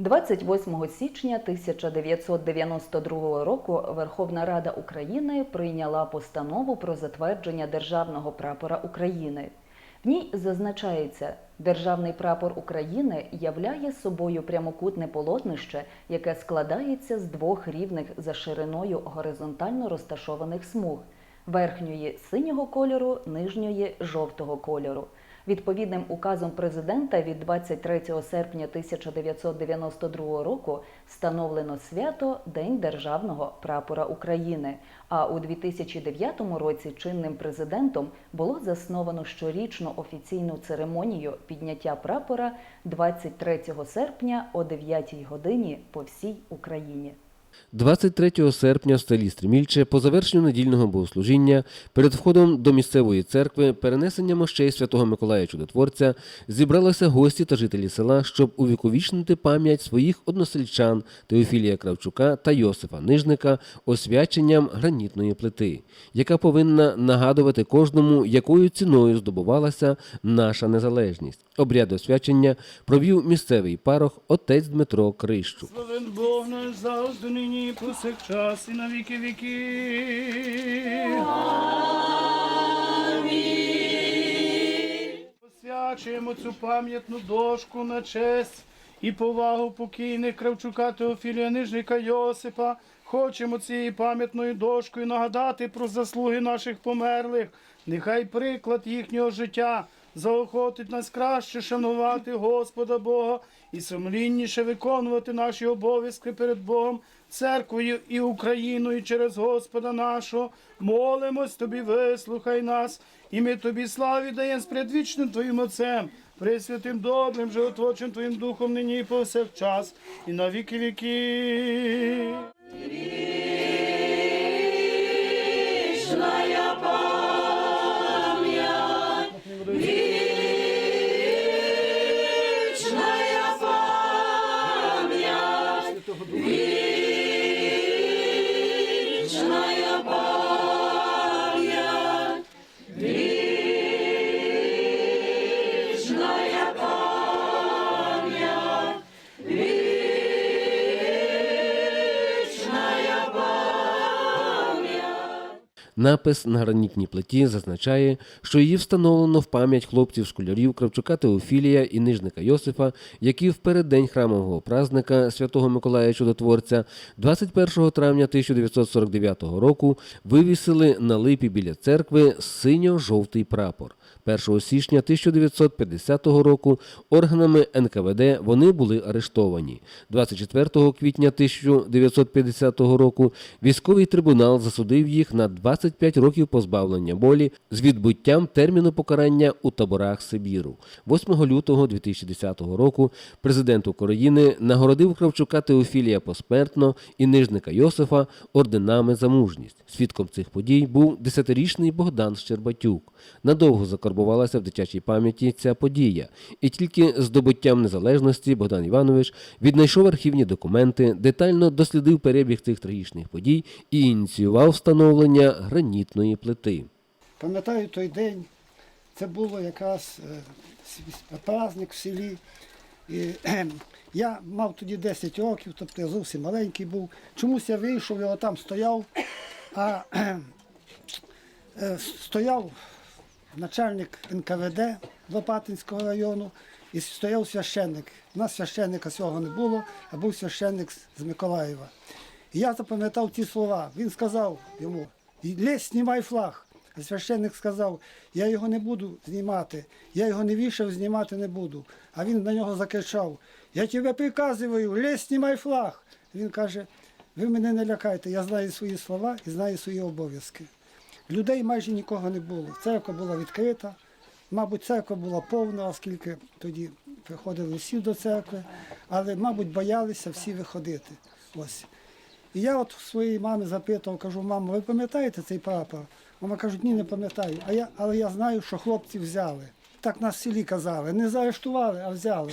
28 січня 1992 року Верховна Рада України прийняла постанову про затвердження державного прапора України. В ній зазначається, державний прапор України являє собою прямокутне полотнище, яке складається з двох рівних за шириною горизонтально розташованих смуг верхньої синього кольору, нижньої жовтого кольору. Відповідним указом президента від 23 серпня 1992 року встановлено свято День державного прапора України. А у 2009 році чинним президентом було засновано щорічну офіційну церемонію підняття прапора 23 серпня о 9 годині по всій Україні. 23 серпня в селі Стримільче по завершенню недільного богослужіння перед входом до місцевої церкви перенесення мощей святого Миколая Чудотворця зібралися гості та жителі села, щоб увіковічнити пам'ять своїх односельчан Теофілія Кравчука та Йосифа Нижника освяченням гранітної плити, яка повинна нагадувати кожному, якою ціною здобувалася наша незалежність. Обряд освячення провів місцевий парох отець Дмитро Крищук. Славен Бог завжди нині і повсякчас і на віки віки. Посвячуємо цю пам'ятну дошку на честь і повагу покійних Кравчука Теофілія Нижника Йосипа. Хочемо цією пам'ятною дошкою нагадати про заслуги наших померлих. Нехай приклад їхнього життя заохотить нас краще шанувати Господа Бога і сумлінніше виконувати наші обов'язки перед Богом, церквою і Україною через Господа нашого. Молимось тобі, вислухай нас, і ми тобі славі даємо з предвічним Твоїм Отцем, пресвятим добрим, животворчим Твоїм Духом нині і повсякчас, і на віки віки. Напис на гранітній плиті зазначає, що її встановлено в пам'ять хлопців-школярів Кравчука Теофілія і Нижника Йосифа, які в переддень храмового празника Святого Миколая Чудотворця 21 травня 1949 року вивісили на липі біля церкви синьо-жовтий прапор. 1 січня 1950 року органами НКВД вони були арештовані. 24 квітня 1950 року військовий трибунал засудив їх на 25 років позбавлення волі з відбуттям терміну покарання у таборах Сибіру. 8 лютого 2010 року президент України нагородив Кравчука Теофілія посмертно і нижника Йосифа орденами за мужність. Свідком цих подій був 10-річний Богдан Щербатюк. Надовго закарбувалася в дитячій пам'яті ця подія, і тільки з добуттям незалежності Богдан Іванович віднайшов архівні документи, детально дослідив перебіг цих трагічних подій і ініціював встановлення гранітної плити. Пам'ятаю той день, це було якраз е, праздник в селі. І, я мав тоді 10 років, тобто я зовсім маленький був. Чомусь я вийшов, я там стояв, а е, стояв начальник НКВД Лопатинського району і стояв священник. У нас священника цього не було, а був священник з Миколаєва. І я запам'ятав ті слова. Він сказав йому: лезь, знімай флаг. А священник сказав, я його не буду знімати, я його не вішав, знімати не буду. А він на нього закричав: Я тебе приказую, лезь, знімай флаг. Він каже, ви мене не лякайте, я знаю свої слова і знаю свої обов'язки. Людей майже нікого не було. Церква була відкрита. Мабуть, церква була повна, оскільки тоді приходили всі до церкви, але, мабуть, боялися всі виходити. Ось. І я от своїй мамі запитував, кажу, мамо, ви пам'ятаєте цей прапор? Мама каже, ні, не пам'ятаю. А я, але я знаю, що хлопці взяли. Так нас в селі казали. Не заарештували, а взяли.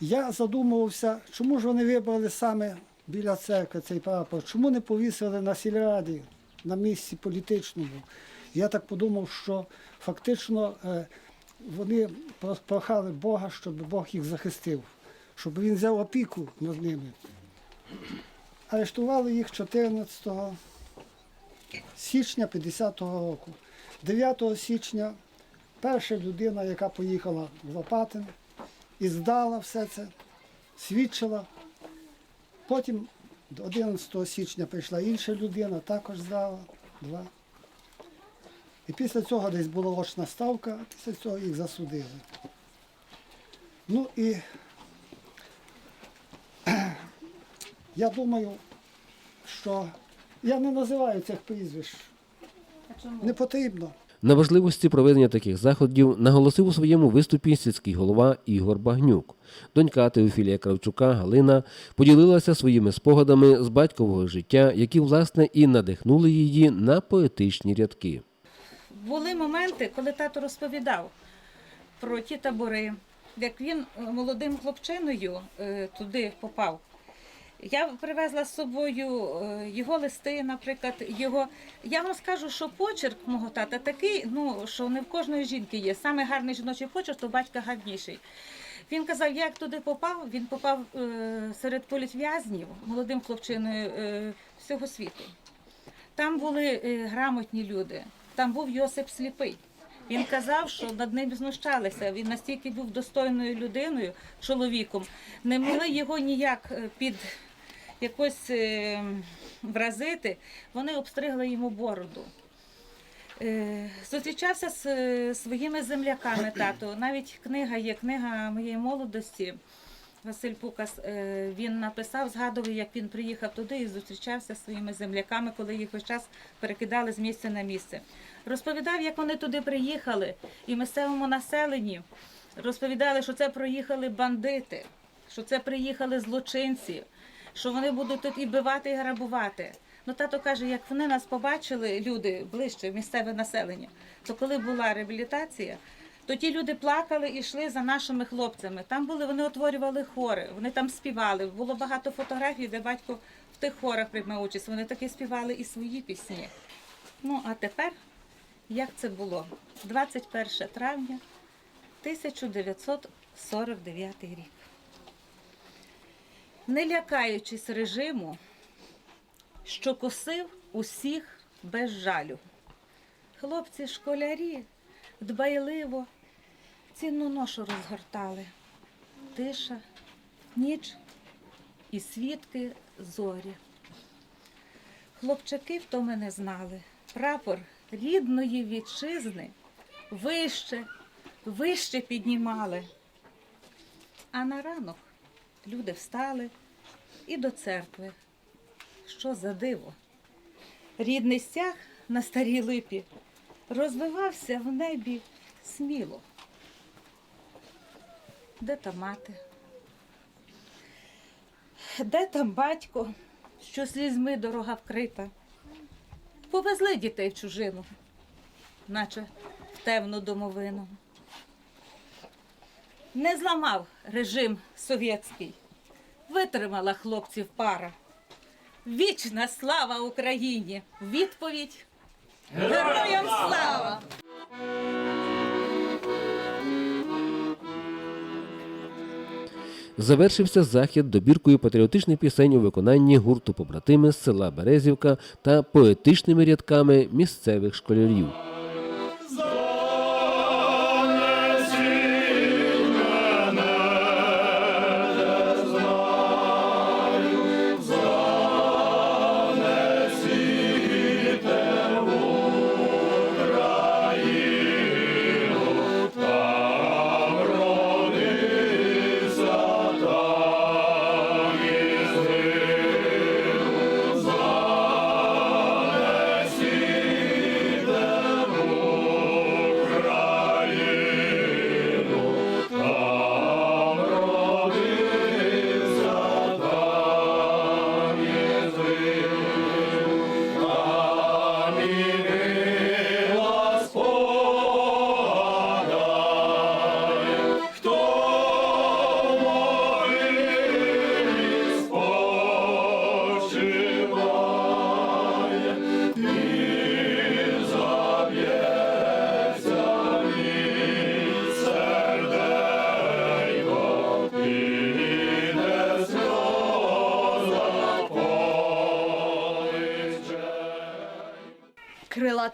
Я задумувався, чому ж вони вибрали саме біля церкви цей прапор, чому не повісили на сільраді, на місці політичному. Я так подумав, що фактично е, вони прохали Бога, щоб Бог їх захистив. щоб він взяв опіку над ними. Арештували їх 14 січня 50-го року. 9 січня перша людина, яка поїхала в Лопатин і здала все це, свідчила. Потім 11 січня прийшла інша людина, також здала два. І після цього десь була очна ставка, після цього їх засудили. Ну і я думаю, що я не називаю цих прізвищ. Не потрібно. На важливості проведення таких заходів наголосив у своєму виступі сільський голова Ігор Багнюк. Донька Теофілія Кравчука Галина поділилася своїми спогадами з батькового життя, які власне і надихнули її на поетичні рядки. Були моменти, коли тато розповідав про ті табори, як він е, молодим хлопчиною е, туди попав. Я привезла з собою е, його листи, наприклад, його. Я вам скажу, що почерк мого тата такий, ну що не в кожної жінки є. Саме гарний жіночий почерк, то батька гарніший. Він казав, як туди попав, він попав е, серед політв'язнів, молодим хлопчиною е, всього світу. Там були грамотні люди, там був Йосип Сліпий. Він казав, що над ним знущалися. Він настільки був достойною людиною, чоловіком, не могли його ніяк під якось е, вразити. Вони обстригли йому бороду. Е, Зустрічався з е, своїми земляками тато. Навіть книга є книга моєї молодості. Василь Пукас він написав, згадував, як він приїхав туди і зустрічався зі своїми земляками, коли їх весь час перекидали з місця на місце. Розповідав, як вони туди приїхали, і місцевому населенні розповідали, що це проїхали бандити, що це приїхали злочинці, що вони будуть тут і бивати, і грабувати. Ну, тато каже, як вони нас побачили, люди ближче, місцеве населення, то коли була реабілітація, то ті люди плакали і йшли за нашими хлопцями. Там були, вони утворювали хори, вони там співали. Було багато фотографій, де батько в тих хорах приймав участь. Вони таки співали і свої пісні. Ну, а тепер, як це було? 21 травня 1949 рік. Не лякаючись режиму, що косив усіх без жалю. Хлопці школярі дбайливо цінну ношу розгортали. Тиша, ніч і свідки зорі. Хлопчаки в тому не знали. Прапор рідної вітчизни вище, вище піднімали. А на ранок люди встали і до церкви. Що за диво? Рідний стяг на старій липі розвивався в небі сміло. Де та мати? Де там батько, що слізьми дорога вкрита? Повезли дітей в чужину, наче в темну домовину. Не зламав режим совєтський, витримала хлопців пара. Вічна слава Україні! Відповідь Героям слава! Завершився захід добіркою патріотичних пісень у виконанні гурту побратими з села Березівка та поетичними рядками місцевих школярів.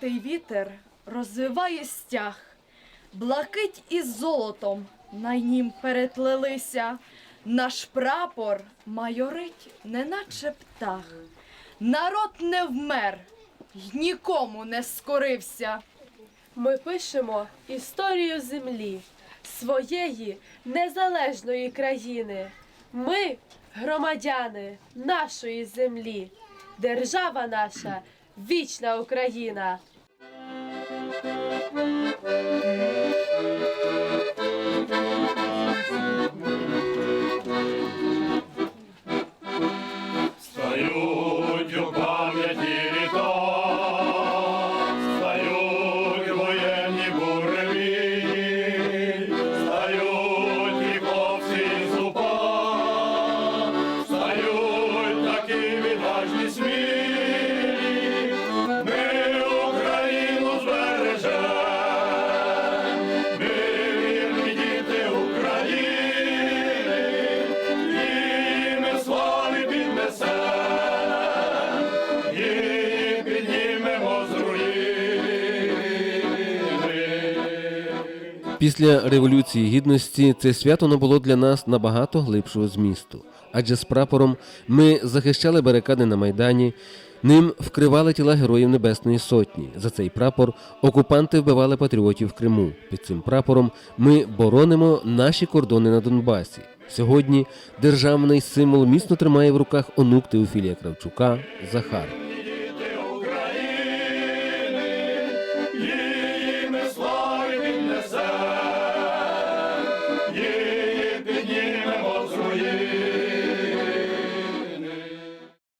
Крилатий вітер розвиває стяг, блакить із золотом на нім переплелися. Наш прапор майорить, неначе птах. Народ не вмер, нікому не скорився. Ми пишемо історію землі, своєї незалежної країни. Ми громадяни нашої землі. Держава наша вічна Україна. Música Після Революції Гідності це свято набуло для нас набагато глибшого змісту. Адже з прапором ми захищали барикади на Майдані, ним вкривали тіла Героїв Небесної Сотні. За цей прапор окупанти вбивали патріотів в Криму. Під цим прапором ми боронимо наші кордони на Донбасі. Сьогодні державний символ міцно тримає в руках онук Теофілія Кравчука Захар.